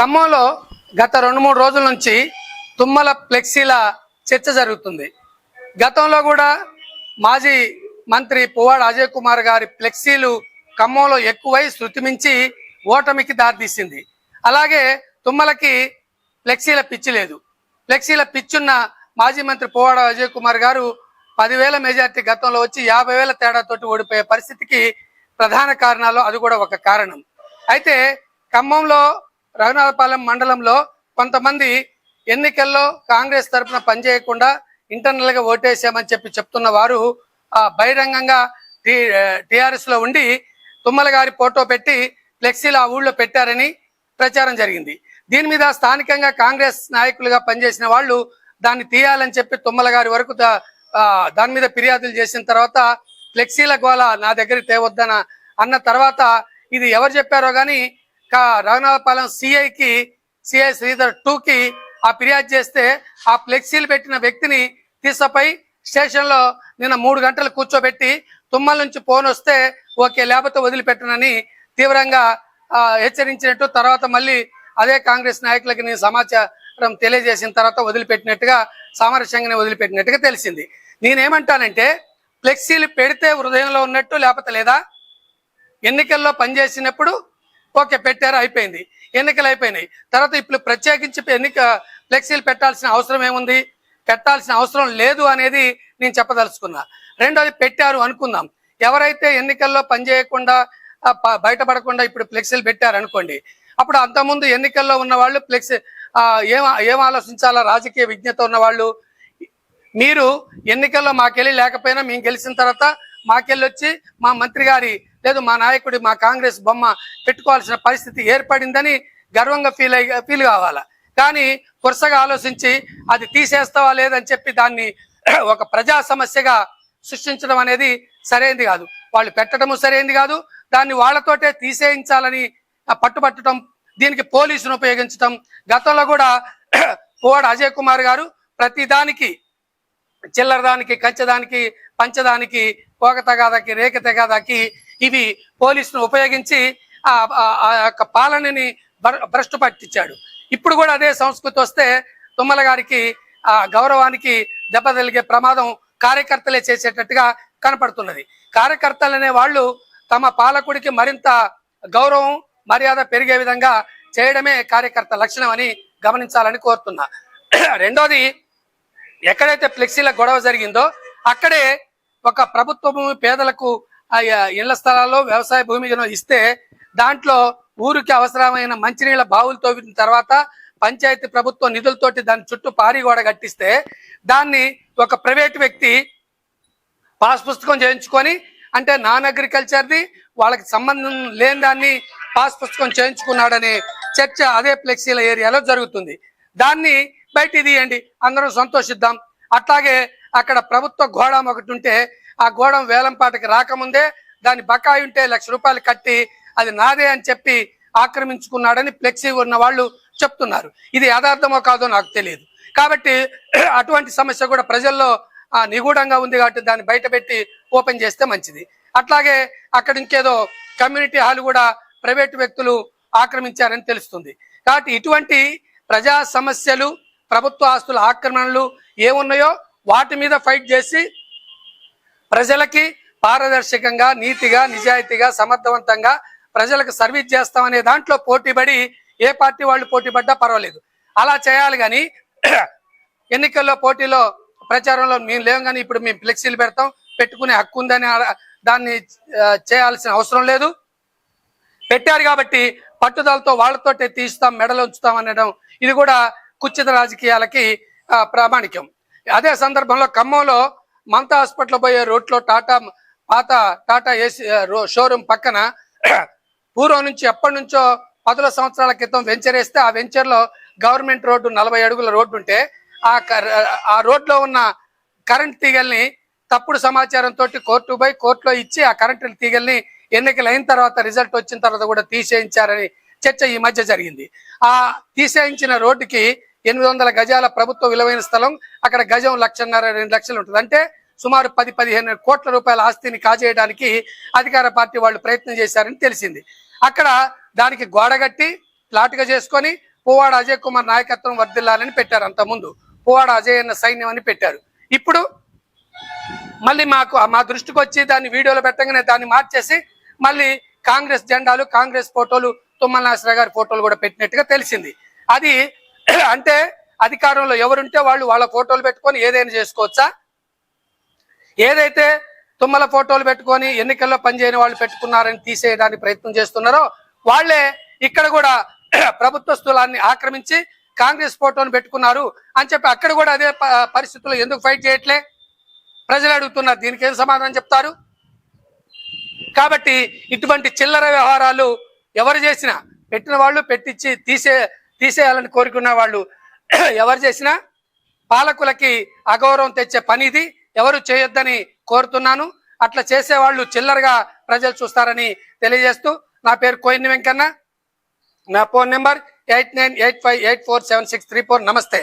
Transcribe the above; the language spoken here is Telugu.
ఖమ్మంలో గత రెండు మూడు రోజుల నుంచి తుమ్మల ఫ్లెక్సీల చర్చ జరుగుతుంది. గతంలో కూడా మాజీ మంత్రి పువ్వాడ అజయ్ కుమార్ గారి ఫ్లెక్సీలు ఖమ్మంలో ఎక్కువై శృతిమించి ఓటమికి దారితీసింది. అలాగే తుమ్మలకి ఫ్లెక్సీల పిచ్చి లేదు. ఫ్లెక్సీల పిచ్చున్న మాజీ మంత్రి పువ్వాడ అజయ్ కుమార్ గారు పదివేల మెజార్టీ గతంలో వచ్చి యాభై వేల తేడాతోటి ఓడిపోయే పరిస్థితికి ప్రధాన కారణాలు అది కూడా ఒక కారణం. అయితే ఖమ్మంలో రఘునాథపాలెం మండలంలో కొంతమంది ఎన్నికల్లో కాంగ్రెస్ తరఫున పనిచేయకుండా ఇంటర్నల్గా ఓటేసామని చెప్పి చెప్తున్న వారు ఆ, బహిరంగంగా టిఆర్ఎస్లో ఉండి తుమ్మల గారి ఫోటో పెట్టి ఫ్లెక్సీలు ఆ ఊళ్ళో పెట్టారని ప్రచారం జరిగింది. దీని మీద స్థానికంగా కాంగ్రెస్ నాయకులుగా పనిచేసిన వాళ్ళు దాన్ని తీయాలని చెప్పి తుమ్మల గారి వరకు దాని మీద ఫిర్యాదులు చేసిన తర్వాత ఫ్లెక్సీల గోళ నా దగ్గరికి తేవద్దన అన్న తర్వాత ఇది ఎవరు చెప్పారో కానీ రఘునాథపాలెం సిఐకి సిఐ శ్రీధర్ టూ కి ఆ ఫిర్యాదు చేస్తే ఆ ఫ్లెక్సీలు పెట్టిన వ్యక్తిని తీసుకుపోయి స్టేషన్లో నిన్న మూడు గంటలు కూర్చోబెట్టి తుమ్మల నుంచి ఫోన్ వస్తే ఓకే లేకపోతే వదిలిపెట్టనని తీవ్రంగా ఆ, హెచ్చరించినట్టు తర్వాత మళ్ళీ అదే కాంగ్రెస్ నాయకులకి నేను సమాచారం తెలియజేసిన తర్వాత వదిలిపెట్టినట్టుగా సామరస్యంగానే వదిలిపెట్టినట్టుగా తెలిసింది. నేనేమంటానంటే ఫ్లెక్సీలు పెడితే హృదయంలో ఉన్నట్టు లేకపోతే లేదా? ఎన్నికల్లో పనిచేసినప్పుడు ఓకే పెట్టారు అయిపోయింది. ఎన్నికలు అయిపోయినాయి. తర్వాత ఇప్పుడు ప్రత్యేకించి ఎన్నిక ఫ్లెక్సీలు పెట్టాల్సిన అవసరం ఏముంది? పెట్టాల్సిన అవసరం లేదు అనేది నేను చెప్పదలుచుకున్నా. రెండోది పెట్టారు అనుకుందాం. ఎవరైతే ఎన్నికల్లో పనిచేయకుండా బయటపడకుండా ఇప్పుడు ఫ్లెక్సీలు పెట్టారు అనుకోండి అప్పుడు అంతకుముందు ఎన్నికల్లో ఉన్న వాళ్ళు ఫ్లెక్సీ ఏం ఏం ఆలోచించాలా? రాజకీయ విజ్ఞత ఉన్న వాళ్ళు మీరు ఎన్నికల్లో మాకెళ్ళి లేకపోయినా మేము గెలిచిన తర్వాత మాకెళ్ళి వచ్చి మా మంత్రి గారి లేదు మా నాయకుడి మా కాంగ్రెస్ బొమ్మ పెట్టుకోవాల్సిన పరిస్థితి ఏర్పడిందని గర్వంగా ఫీల్ అయ్యి ఫీల్ కావాలా? కానీ వరుసగా ఆలోచించి అది తీసేస్తావా లేదని చెప్పి దాన్ని ఒక ప్రజా సమస్యగా సృష్టించడం అనేది సరైనది కాదు. వాళ్ళు పెట్టడము సరైనది కాదు. దాన్ని వాళ్ళతోటే తీసేయించాలని ఆ, పట్టుబట్టడం దీనికి పోలీసును ఉపయోగించడం గతంలో కూడా పువ్వాడ అజయ్ కుమార్ గారు ప్రతి దానికి చిల్లరదానికి కంచదానికి పంచదానికి పోగ తగాదాకి రేఖ తగాదాకి ఇవి పోలీసును ఉపయోగించి ఆ ఆ- యొక్క పాలనని భ్రష్టు పట్టించాడు. ఇప్పుడు కూడా అదే సంస్కృతి వస్తే తుమ్మల గారికి ఆ గౌరవానికి దెబ్బ తగిలిగే ప్రమాదం కార్యకర్తలే చేసేటట్టుగా కనపడుతున్నది. కార్యకర్తలు అనే వాళ్ళు తమ పాలకుడికి మరింత గౌరవం మర్యాద పెరిగే విధంగా చేయడమే కార్యకర్త లక్షణం అని గమనించాలని కోరుతున్నా. రెండోది ఎక్కడైతే ఫ్లెక్సీల గొడవ జరిగిందో అక్కడే ఒక ప్రభుత్వము పేదలకు ఇళ్ళ స్థలాల్లో వ్యవసాయ భూమి ఇస్తే దాంట్లో ఊరికి అవసరమైన మంచినీళ్ళ బావులు తవ్విన తర్వాత పంచాయతీ ప్రభుత్వ నిధులతోటి దాని చుట్టూ పారి గోడ కట్టిస్తే దాన్ని ఒక ప్రైవేట్ వ్యక్తి పాస్ పుస్తకం చేయించుకొని అంటే నాన్ అగ్రికల్చర్ది వాళ్ళకి సంబంధం లేని దాన్ని పాస్ పుస్తకం చేయించుకున్నాడనే చర్చ అదే ఫ్లెక్సీల ఏరియాలో జరుగుతుంది. దాన్ని బయట తీయండి అందరం సంతోషిద్దాం. అట్లాగే అక్కడ ప్రభుత్వ గోడం ఒకటి ఉంటే ఆ గోడం వేలంపాటకి రాకముందే దాని బకాయి ఉంటే లక్ష రూపాయలు కట్టి అది నాదే అని చెప్పి ఆక్రమించుకున్నాడని ఫ్లెక్సీ ఉన్న వాళ్ళు చెప్తున్నారు. ఇది యథార్థమో కాదో నాకు తెలియదు. కాబట్టి అటువంటి సమస్య కూడా ప్రజల్లో ఆ, నిగూఢంగా ఉంది కాబట్టి దాన్ని బయట పెట్టి ఓపెన్ చేస్తే మంచిది. అట్లాగే అక్కడ ఇంకేదో కమ్యూనిటీ హాల్ కూడా ప్రైవేట్ వ్యక్తులు ఆక్రమించారని తెలుస్తుంది. కాబట్టి ఇటువంటి ప్రజా సమస్యలు ప్రభుత్వ ఆస్తుల ఆక్రమణలు ఏమున్నాయో వాటి మీద ఫైట్ చేసి ప్రజలకి పారదర్శకంగా నీతిగా నిజాయితీగా సమర్థవంతంగా ప్రజలకు సర్వీస్ చేస్తామనే దాంట్లో పోటీపడి ఏ పార్టీ వాళ్ళు పోటీపడ్డా పర్వాలేదు. అలా చేయాలి కానీ ఎన్నికల్లో పోటీలో ప్రచారంలో మేము లేవు కానీ ఇప్పుడు మేము ఫ్లెక్సీలు పెడతాం పెట్టుకునే హక్కు ఉందని దాన్ని చేయాల్సిన అవసరం లేదు. పెట్టారు కాబట్టి పట్టుదలతో వాళ్ళతోటే తీస్తాం మెడలు ఉంచుతాం అనడం ఇది కూడా కుచిత రాజకీయాలకి ప్రామాణికం. అదే సందర్భంలో ఖమ్మంలో మమతా హాస్పిటల్ పోయే రోడ్లో టాటా పాత టాటా ఏసీ షోరూమ్ పక్కన పూర్వం నుంచి ఎప్పటి నుంచో పదుల సంవత్సరాల క్రితం వెంచర్ వేస్తే ఆ వెంచర్లో గవర్నమెంట్ రోడ్డు నలభై అడుగుల రోడ్డు ఉంటే ఆ ఆ రోడ్లో ఉన్న కరెంట్ తీగల్ని తప్పుడు సమాచారంతో కోర్టు పోయి కోర్టులో ఇచ్చి ఆ కరెంటు తీగల్ని ఎన్నికలు అయిన తర్వాత రిజల్ట్ వచ్చిన తర్వాత కూడా తీసేయించారని చర్చ ఈ మధ్య జరిగింది. ఆ తీసేయించిన రోడ్డుకి ఎనిమిది వందల గజాల ప్రభుత్వ విలువైన స్థలం. అక్కడ గజం లక్షన్నర రెండు లక్షలు ఉంటుంది. అంటే సుమారు పది పదిహేను కోట్ల రూపాయల ఆస్తిని కాజేయడానికి అధికార పార్టీ వాళ్ళు ప్రయత్నం చేశారని తెలిసింది. అక్కడ దానికి గోడ కట్టి చేసుకొని పువ్వాడ అజయ్ కుమార్ నాయకత్వం వర్దిల్లాలని పెట్టారు అంతకుముందు. పువ్వాడ అజయ్ అన్న సైన్యం అని పెట్టారు. ఇప్పుడు మళ్ళీ మాకు మా దృష్టికి వచ్చి దాన్ని వీడియోలో పెట్టగానే దాన్ని మార్చేసి మళ్ళీ కాంగ్రెస్ జెండాలు కాంగ్రెస్ ఫోటోలు తుమ్మల నాసరా గారి ఫోటోలు కూడా పెట్టినట్టుగా తెలిసింది. అది అంటే అధికారంలో ఎవరుంటే వాళ్ళు వాళ్ళ ఫోటోలు పెట్టుకొని ఏదైనా చేసుకోవచ్చా? ఏదైతే తుమ్మల ఫోటోలు పెట్టుకొని ఎన్నికల్లో పనిచేయని వాళ్ళు పెట్టుకున్నారని తీసేయడానికి ప్రయత్నం చేస్తున్నారో వాళ్ళే ఇక్కడ కూడా ప్రభుత్వ స్థలాన్ని ఆక్రమించి కాంగ్రెస్ ఫోటోను పెట్టుకున్నారు అని చెప్పి అక్కడ కూడా అదే ప- పరిస్థితుల్లో ఎందుకు ఫైట్ చేయట్లే? ప్రజలు అడుగుతున్నారు దీనికి ఏం సమాధానం చెప్తారు? కాబట్టి ఇటువంటి చిల్లర వ్యవహారాలు ఎవరు చేసినా పెట్టిన వాళ్ళు పెట్టించి తీసే తీసేయాలని కోరుకున్న వాళ్ళు ఎవరు చేసినా పాలకులకి అగౌరవం తెచ్చే పని ఇది ఎవరు చేయొద్దని కోరుతున్నాను. అట్లా చేసేవాళ్ళు చిల్లరగా ప్రజలు చూస్తారని తెలియజేస్తూ నా పేరు కోయిన్ వెంకన్న. నా phone number eight nine eight five eight four seven six three four. నమస్తే.